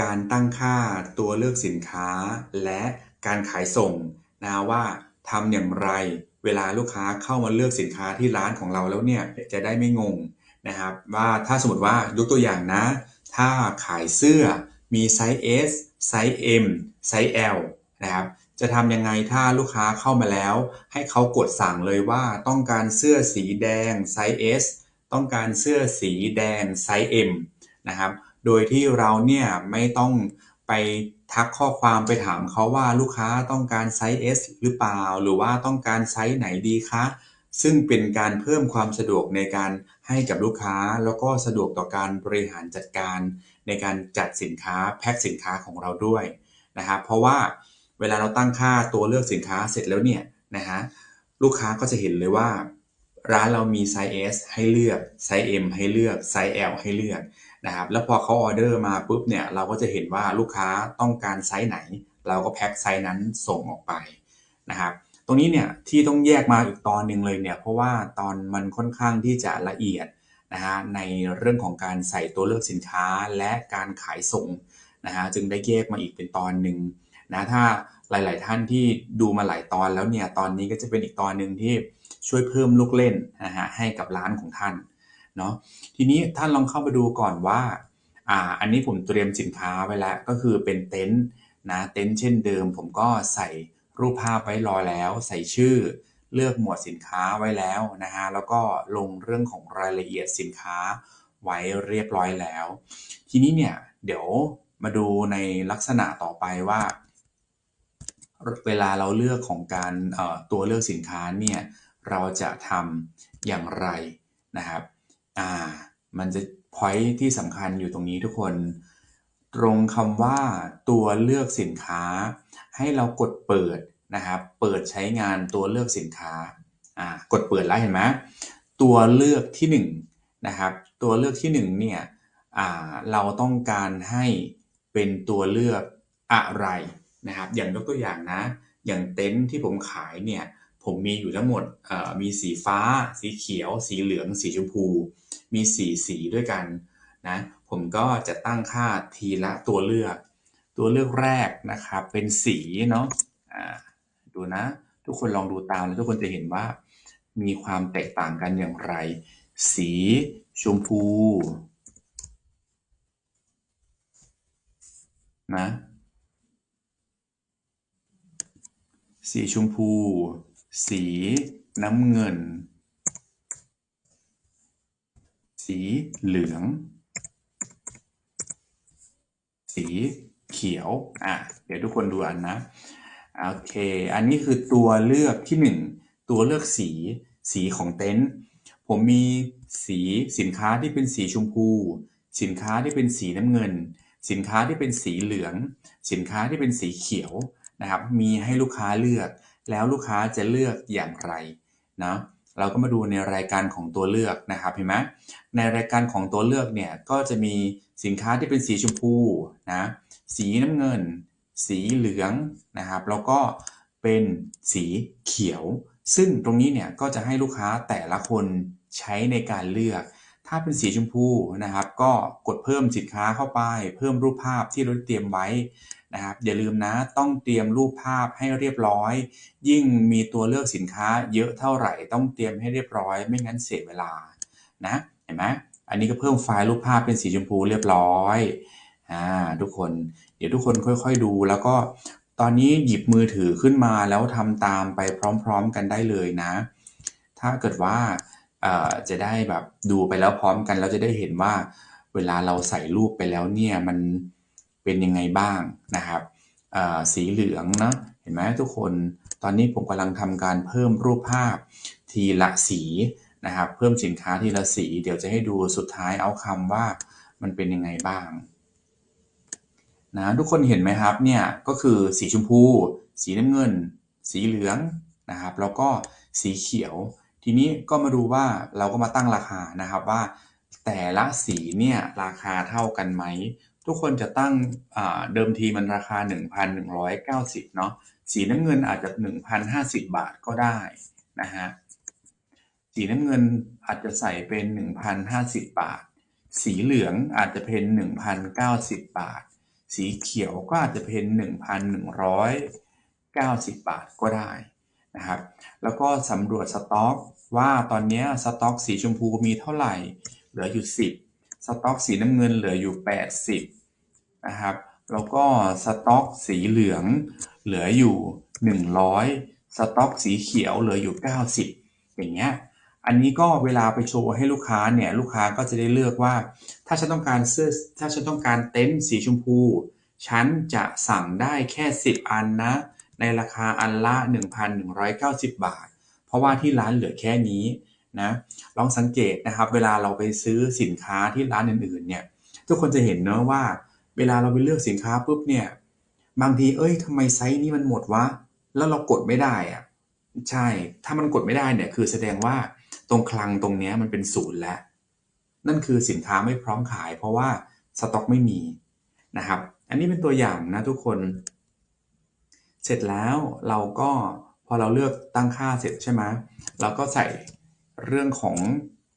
การตั้งค่าตัวเลือกสินค้า และการขายส่งนะว่าทำอย่างไร เวลาลูกค้าเข้ามาเลือกสินค้าที่ร้านของเราแล้วเนี่ยจะได้ไม่งงนะครับว่าถ้าสมมติว่ายกตัวอย่างนะ ถ้าขายเสื้อมีไซส์ S ไซส์ M ไซส์ L นะครับจะทำยังไงถ้าลูกค้าเข้ามาแล้ว ให้เขากดสั่งเลยว่าต้องการเสื้อสีแดงไซส์ S ต้องการเสื้อสีแดงไซส์ M นะครับ โดยที่เราเนี่ยไม่ต้องไปทักข้อความไปถามเขาว่าลูกค้าต้องการไซส์ S หรือเปล่า หรือว่าต้องการไซส์ไหนดีคะซึ่งเป็นการเพิ่มความสะดวกในการให้กับลูกค้า แล้วก็สะดวกต่อการบริหารจัดการ ในการจัดสินค้าแพ็คสินค้าของเราด้วยนะครับเพราะว่าเวลาเราตั้งค่าตัวเลือกสินค้าเสร็จแล้วเนี่ยนะฮะลูกค้าก็จะเห็นเลยว่า ร้านเรามีไซส์ S ให้เลือกไซส์ M ให้เลือกไซส์ L ให้เลือก นะครับแล้วพอเขาออเดอร์มาปุ๊บเนี่ยเราก็จะเห็นว่าลูกค้าต้องการไซส์ไหน เราก็แพ็คไซส์นั้นส่งออกไปนะครับตรงนี้เนี่ยที่ต้องแยกมาอีกตอนหนึ่งเลยเนี่ยเพราะว่าตอนมันค่อนข้างที่จะละเอียดนะฮะในเรื่องของการใส่ตัวเลือกสินค้าและการขายส่งนะฮะจึงได้แยกมาอีกเป็นตอนหนึ่งนะถ้าหลาย ๆ ท่านที่ดูมาหลายตอนแล้วเนี่ยตอนนี้ก็จะเป็นอีกตอนหนึ่งที่ช่วยเพิ่มลูกเล่นนะฮะให้กับร้านของท่าน เนาะทีนี้ท่านลองเข้ามาดูก่อนว่าอ่าอันนี้ผมเตรียมสินค้าไว้แล้วก็คือเป็นเต็นท์นะเต็นท์เช่นเดิม ผมก็ใส่รูปภาพไว้รอแล้ว ใส่ชื่อเลือกหมวดสินค้าไว้แล้วนะฮะแล้วก็ลงเรื่องของรายละเอียดสินค้าไว้เรียบร้อยแล้ว ทีนี้เนี่ยเดี๋ยวมาดูในลักษณะต่อไปว่า เวลาเราเลือกของการตัวเลือกสินค้าเนี่ยเราจะทำอย่างไรนะครับ อ่า มันจะพอยที่สำคัญอยู่ตรงนี้ทุกคน ตรงคำว่าตัวเลือกสินค้า ให้เรากดเปิดนะครับ เปิดใช้งานตัวเลือกสินค้า อ่า กดเปิดแล้วเห็นไหมตัวเลือกที่ 1 นะครับ ตัวเลือกที่ 1 เนี่ย อ่า เราต้องการให้เป็นตัวเลือกอะไรนะครับ อย่างยกตัวอย่างนะ อย่างเต็นท์ที่ผมขายเนี่ย ผมมีอยู่ทั้งหมดมีสีฟ้า สีเขียว สีเหลือง สีชมพู มีสีสีด้วยกันนะผมก็จะตั้งค่าทีละตัวเลือก ตัวเลือกแรกนะครับเป็นสีเนาะดูนะ ทุกคนลองดูตามแล้วทุกคนจะเห็นว่า มีความแตกต่างกันอย่างไร สีชมพูนะสีชมพู สีน้ำเงิน สีเหลือง สีเขียว อะ เดี๋ยวทุกคนดูอันนะ โอเค อันนี้คือตัวเลือกที่1ตัวเลือกสี สีของเต็นท์ ผมมีสีสินค้าที่เป็นสีชมพู สินค้าที่เป็นสีน้ำเงิน สินค้าที่เป็นสีเหลือง สินค้าที่เป็นสีเขียวนะครับ มีให้ลูกค้าเลือก แล้วลูกค้าจะเลือกอย่างไรนะเราก็มาดูในรายการของตัวเลือกนะครับเห็นไหมในรายการของตัวเลือกเนี่ยก็จะมีสินค้าที่เป็นสีชมพูนะสีน้ำเงิน สีเหลืองนะครับแล้วก็เป็นสีเขียว ซึ่งตรงนี้เนี่ยก็จะให้ลูกค้าแต่ละคนใช้ในการเลือก ถ้าเป็นสีชมพูนะครับ ก็กดเพิ่มสินค้าเข้าไป เพิ่มรูปภาพที่เราเตรียมไว้ นะครับอย่าลืมนะต้องเตรียมรูปภาพให้เรียบร้อย ยิ่งมีตัวเลือกสินค้าเยอะเท่าไหร่ ต้องเตรียมให้เรียบร้อย ไม่งั้นเสียเวลานะเห็นไหมอันนี้ก็เพิ่มไฟล์รูปภาพเป็นสีชมพูเรียบร้อยอ่าทุกคนเดี๋ยวทุกคนค่อยๆดู แล้วก็ตอนนี้หยิบมือถือขึ้นมาแล้วทำตามไปพร้อมๆกันได้เลยนะ ถ้าเกิดว่าจะได้แบบดูไปแล้วพร้อมกันเราจะได้เห็นว่าเวลาเราใส่รูปไปแล้วเนี่ยมัน เป็นยังไงบ้างนะครับสีเหลืองนะเห็นไหมทุกคน ตอนนี้ผมกำลังทำการเพิ่มรูปภาพทีละสีนะครับ เพิ่มสินค้าทีละสี เดี๋ยวจะให้ดูสุดท้ายเอาคำว่ามันเป็นยังไงบ้างนะทุกคนเห็นไหมครับเนี่ยก็คือสีชมพู สีน้ำเงิน สีเหลืองนะครับ แล้วก็สีเขียว ทีนี้ก็มาดูว่าเราก็มาตั้งราคานะครับว่า แต่ละสีเนี่ยราคาเท่ากันไหม ทุกคนจะตั้งเดิมทีมันราคา 1,190 เนาะสีน้ำเงินอาจจะ 1,050 บาทก็ได้นะฮะสีน้ำเงินอาจจะใส่เป็น 1,050 บาท สีเหลืองอาจจะเป็น 1,090 บาท สีเขียวก็อาจจะเป็น 1,190 บาทก็ได้นะครับแล้วก็สำรวจสต็อกว่าตอนนี้สต็อกสีชมพูมีเท่าไหร่ เหลืออยู่ 10 สต็อกสีน้ำเงินเหลืออยู่ 80 นะครับ แล้วก็สต็อกสีเหลืองเหลืออยู่ 100 สต็อกสีเขียวเหลืออยู่ 90 อย่างเงี้ย อันนี้ก็เวลาไปโชว์ให้ลูกค้าเนี่ย ลูกค้าก็จะได้เลือกว่า ถ้าฉันต้องการเสื้อ ถ้าฉันต้องการเต็นท์สีชมพู ฉันจะสั่งได้แค่ 10 อันนะ ในราคาอันละ 1,190 บาท เพราะว่าที่ร้านเหลือแค่นี้ นะลองสังเกตนะครับ เวลาเราไปซื้อสินค้าที่ร้านอื่นๆเนี่ยทุกคนจะเห็นเนอะว่า เวลาเราไปเลือกสินค้าปุ๊บเนี่ยบางทีเอ้ยทำไมไซส์นี้มันหมดวะแล้วเรากดไม่ได้อะใช่ ถ้ามันกดไม่ได้เนี่ยคือแสดงว่าตรงคลังตรงเนี้ยมันเป็นศูนย์แล้ว นั่นคือสินค้าไม่พร้อมขาย เพราะว่าสต็อกไม่มีนะครับ อันนี้เป็นตัวอย่างนะทุกคน เสร็จแล้วเราก็พอเราเลือกตั้งค่าเสร็จใช่ไหมเราก็ใส่ เรื่องของ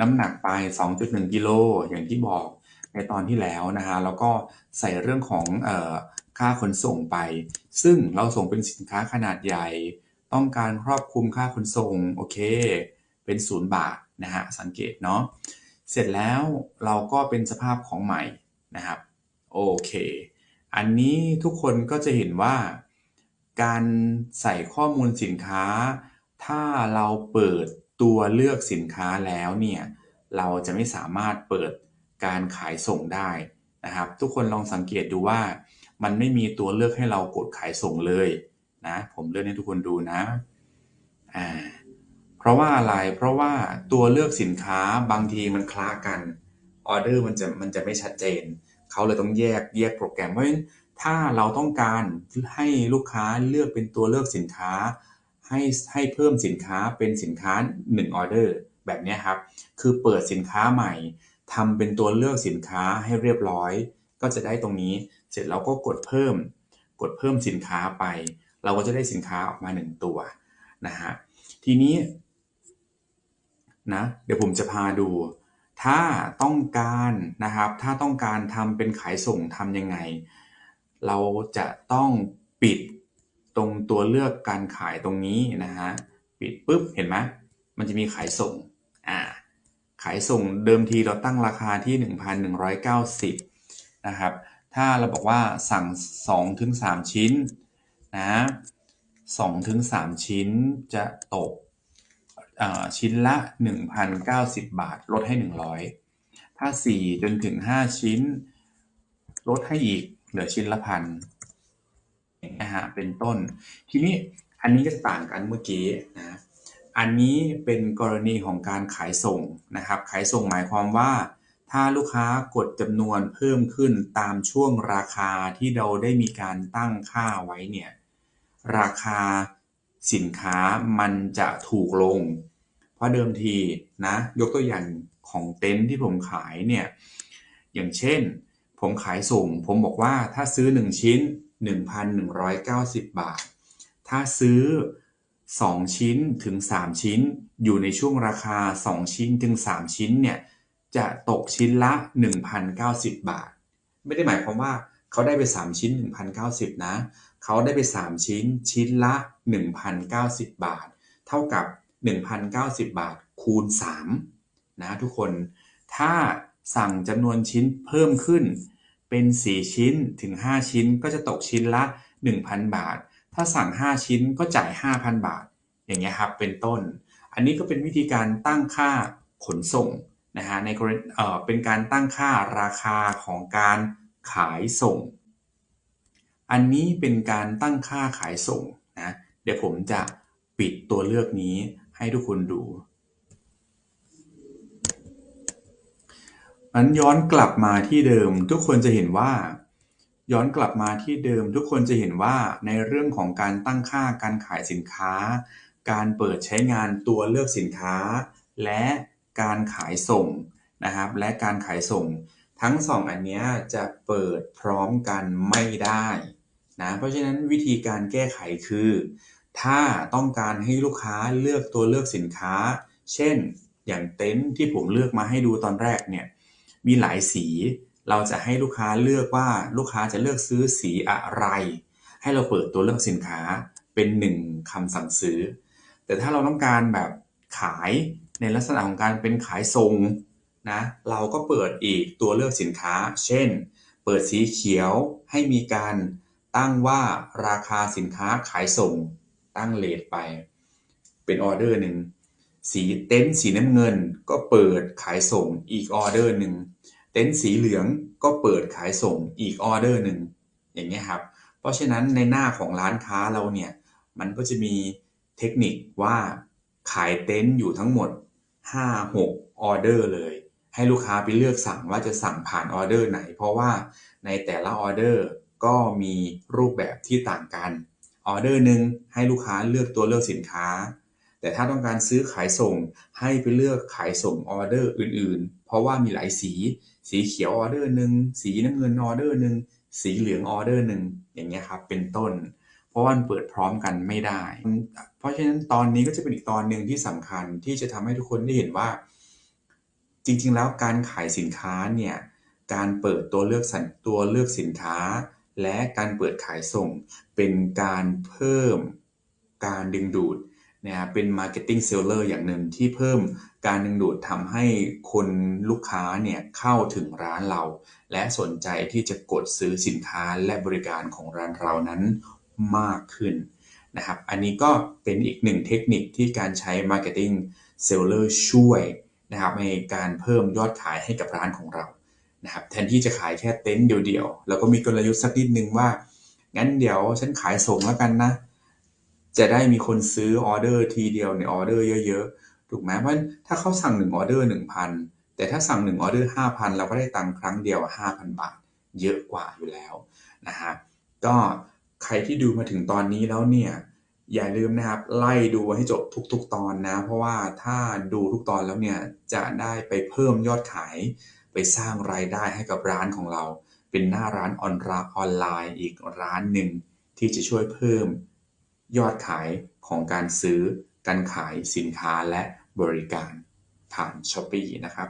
น้ำหนักไป 2.1 กิโลอย่างที่บอกในตอนที่แล้วนะฮะแล้วก็ใส่เรื่องของออค่าขนส่งไป ซึ่งเราส่งเป็นสินค้าขนาดใหญ่ ต้องการครอบคลุมค่าขนส่งโอเค เป็นศูนย์บาทนะฮะสังเกตเนาะเสร็จแล้วเราก็เป็นสภาพของใหม่นะครับโอเคอันนี้ทุกคนก็จะเห็นว่า การใส่ข้อมูลสินค้า ถ้าเราเปิด ตัวเลือกสินค้าแล้วเนี่ยเราจะไม่สามารถเปิดการขายส่งได้นะครับ ทุกคนลองสังเกตดูว่า มันไม่มีตัวเลือกให้เรากดขายส่งเลยนะผมเลือกให้ทุกคนดูนะอ่าเพราะว่าอะไรเพราะว่าตัวเลือกสินค้าบางทีมันคล้ากันออเดอร์มันจะมันจะไม่ชัดเจน เขาเลยต้องแยกแยกโปรแกรมเพราะฉะนั้นถ้าเราต้องการให้ลูกค้าเลือกเป็นตัวเลือกสินค้า ให้ให้เพิ่มสินค้าเป็นสินค้า1ออเดอร์แบบนี้ครับ คือเปิดสินค้าใหม่ทำเป็นตัวเลือกสินค้าให้เรียบร้อย ก็จะได้ตรงนี้ เสร็จแล้วก็กดเพิ่ม กดเพิ่มสินค้าไป เราก็จะได้สินค้าออกมา 1 ตัวนะฮะ ทีนี้นะเดี๋ยวผมจะพาดู ถ้าต้องการนะครับ ถ้าต้องการทำเป็นขายส่งทำยังไง เราจะต้องปิด ตรงตัวเลือกการขายตรงนี้นะฮะปิดปุ๊บเห็นไหมมันจะมีขายส่งอ่าขายส่งเดิมทีเราตั้งราคาที่ 1,190นะครับถ้าเราบอกว่าสั่ง 2-3 ชิ้นนะ2-3 ชิ้นจะตกชิ้นละ 1,090 บาท ลดให้ 100 ถ้า 4 จนถึง 5 ชิ้น ลดให้อีกเหลือชิ้นละพัน นะฮะเป็นต้น ทีนี้อันนี้ก็ต่างกันเมื่อกี้นะอันนี้เป็นกรณีของการขายส่งนะครับ ขายส่งหมายความว่า ถ้าลูกค้ากดจำนวนเพิ่มขึ้นตามช่วงราคาที่เราได้มีการตั้งค่าไว้เนี่ยราคาสินค้ามันจะถูกลง เพราะเดิมทีนะยกตัวอย่างของเต็นท์ที่ผมขายเนี่ยอย่างเช่น ผมขายส่ง ผมบอกว่าถ้าซื้อ 1 ชิ้น 1,190 บาท ถ้าซื้อ 2 ชิ้นถึง 3 ชิ้น อยู่ในช่วงราคา 2 ชิ้นถึง 3 ชิ้นเนี่ย จะตกชิ้นละ 1,090 บาท ไม่ได้หมายความว่าเขาได้ไป 3 ชิ้น 1,090 นะ เขาได้ไป 3 ชิ้น ชิ้นละ 1,090 บาท เท่ากับ 1,090 บาท คูณ 3 นะทุกคน ถ้าสั่งจำนวนชิ้นเพิ่มขึ้น เป็น 4 ชิ้นถึง 5 ชิ้นก็จะตกชิ้นละ 1,000 บาท ถ้าสั่ง 5 ชิ้นก็จ่าย 5,000 บาท อย่างเงี้ยครับเป็นต้น อันนี้ก็เป็นวิธีการตั้งค่าขนส่งนะฮะในกรณีเอ่อเป็นการตั้งค่าราคาของการขายส่ง อันนี้เป็นการตั้งค่าขายส่งนะเดี๋ยวผมจะปิดตัวเลือกนี้ให้ทุกคนดู มันย้อนกลับมาที่เดิม ทุกคนจะเห็นว่า ย้อนกลับมาที่เดิม ทุกคนจะเห็นว่า ในเรื่องของการตั้งค่าการขายสินค้า การเปิดใช้งานตัวเลือกสินค้า และการขายส่งนะครับ และการขายส่ง ทั้งสองอันนี้จะเปิดพร้อมกันไม่ได้นะเพราะฉะนั้นวิธีการแก้ไขคือ ถ้าต้องการให้ลูกค้าเลือกตัวเลือกสินค้า เช่น อย่างเต็นท์ที่ผมเลือกมาให้ดูตอนแรกเนี่ย มีหลายสี เราจะให้ลูกค้าเลือกว่าลูกค้าจะเลือกซื้อสีอะไร ให้เราเปิดตัวเลือกสินค้าเป็นหนึ่งคำสั่งซื้อ แต่ถ้าเราต้องการแบบขายในลักษณะของการเป็นขายทรงนะเราก็เปิดอีกตัวเลือกสินค้า เช่น เปิดสีเขียวให้มีการตั้งว่าราคาสินค้าขายส่งตั้งเลทไป เป็นออเดอร์หนึ่ง สีเต็นท์สีน้ำเงินก็เปิดขายส่งอีกออเดอร์หนึ่ง เต็นท์สีเหลืองก็เปิดขายส่งอีกออเดอร์หนึ่งอย่างเงี้ยครับ เพราะฉะนั้นในหน้าของร้านค้าเราเนี่ยมันก็จะมีเทคนิคว่าขายเต็นท์อยู่ทั้งหมด 5-6 ออเดอร์เลย ให้ลูกค้าไปเลือกสั่งว่าจะสั่งผ่านออเดอร์ไหน เพราะว่าในแต่ละออเดอร์ก็มีรูปแบบที่ต่างกัน ออเดอร์หนึ่งให้ลูกค้าเลือกตัวเลือกสินค้า แต่ถ้าต้องการซื้อขายส่ง ให้ไปเลือกขายส่งออเดอร์อื่น ๆ เพราะว่ามีหลายสี สีเขียวออเดอร์หนึ่งสีน้ำเงินออเดอร์หนึ่งสีเหลืองออเดอร์หนึ่งอย่างเงี้ยครับเป็นต้น เพราะว่ามันเปิดพร้อมกันไม่ได้ เพราะฉะนั้นตอนนี้ก็จะเป็นอีกตอนหนึ่งที่สำคัญที่จะทำให้ทุกคนได้เห็นว่า จริง ๆ แล้วการขายสินค้าเนี่ยการเปิดตัวเลือกสันตัวเลือกสินค้า และการเปิดขายส่งเป็นการเพิ่มการดึงดูด นะเป็น marketing seller อย่างหนึ่งที่เพิ่มการดึงดูดทำให้คนลูกค้าเนี่ยเข้าถึงร้านเรา และสนใจที่จะกดซื้อสินค้าและบริการของร้านเรานั้นมากขึ้นนะครับ อันนี้ก็เป็นอีกหนึ่งเทคนิคที่การใช้ marketing seller ช่วยนะครับในการเพิ่มยอดขายให้กับร้านของเรานะครับแทนที่จะขายแค่เต็นท์เดียวๆแล้วก็มีกลยุทธ์สักนิดนึงว่า งั้นเดี๋ยวฉันขายส่งแล้วกันนะ จะได้มีคนซื้อออเดอร์ทีเดียวในออเดอร์เยอะๆ ถูกไหมเพราะถ้าเขาสั่ง1ออเดอร์1,000 แต่ถ้าสั่ง1ออเดอร์5,000 เราก็ได้ตังค์ครั้งเดียว 5,000 บาท เยอะกว่าอยู่แล้วนะฮะก็ใครที่ดูมาถึงตอนนี้แล้วเนี่ยอย่าลืมนะครับไล่ดูให้จบทุก ๆ ตอนนะ เพราะว่าถ้าดูทุกตอนแล้วเนี่ยจะได้ไปเพิ่มยอดขาย ไปสร้างรายได้ให้กับร้านของเรา เป็นหน้าร้านออนราออนไลน์อีกร้านหนึ่งที่จะช่วยเพิ่ม ยอดขายของการซื้อ การขายสินค้าและบริการ ผ่าน s h อ p e e นะครับ